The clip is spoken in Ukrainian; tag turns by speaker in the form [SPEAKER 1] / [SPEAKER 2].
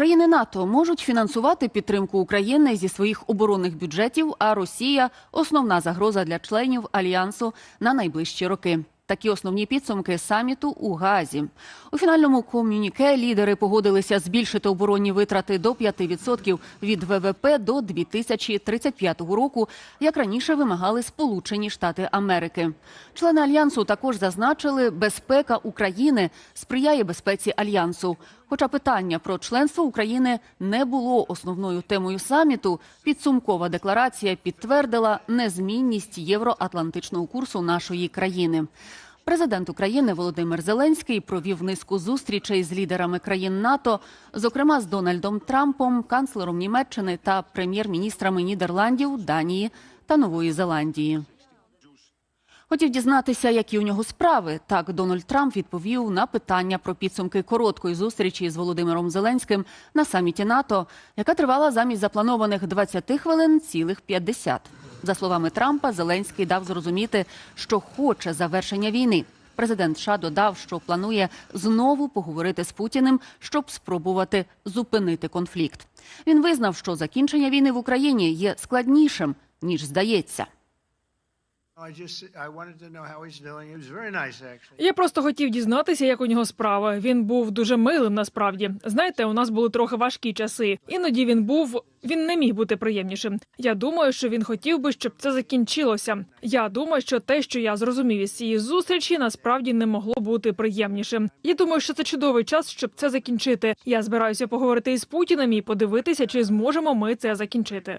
[SPEAKER 1] Країни НАТО можуть фінансувати підтримку України зі своїх оборонних бюджетів, а Росія основна загроза для членів альянсу на найближчі роки. Такі основні підсумки саміту у Газі. У фінальному комюніке лідери погодилися збільшити оборонні витрати до 5% від ВВП до 2035 року, як раніше вимагали Сполучені Штати Америки. Члени альянсу також зазначили, безпека України сприяє безпеці альянсу. Хоча питання про членство України не було основною темою саміту, підсумкова декларація підтвердила незмінність євроатлантичного курсу нашої країни. Президент України Володимир Зеленський провів низку зустрічей з лідерами країн НАТО, зокрема з Дональдом Трампом, канцлером Німеччини та прем'єр-міністрами Нідерландів, Данії та Нової Зеландії. Хотів дізнатися, які у нього справи. Так Дональд Трамп відповів на питання про підсумки короткої зустрічі з Володимиром Зеленським на саміті НАТО, яка тривала замість запланованих 20 хвилин цілих 50. За словами Трампа, Зеленський дав зрозуміти, що хоче завершення війни. Президент США додав, що планує знову поговорити з Путіним, щоб спробувати зупинити конфлікт. Він визнав, що закінчення війни в Україні є складнішим ніж здається.
[SPEAKER 2] Я просто хотів дізнатися, як у нього справи. Він був дуже милим. Насправді, знаєте, у нас були трохи важкі часи. Іноді він був. Він не міг бути приємнішим. Я думаю, що він хотів би, щоб це закінчилося. Я думаю, що те, що я зрозумів із цієї зустрічі, насправді не могло бути приємнішим. Я думаю, що це чудовий час, щоб це закінчити. Я збираюся поговорити із Путіним і подивитися, чи зможемо ми це закінчити.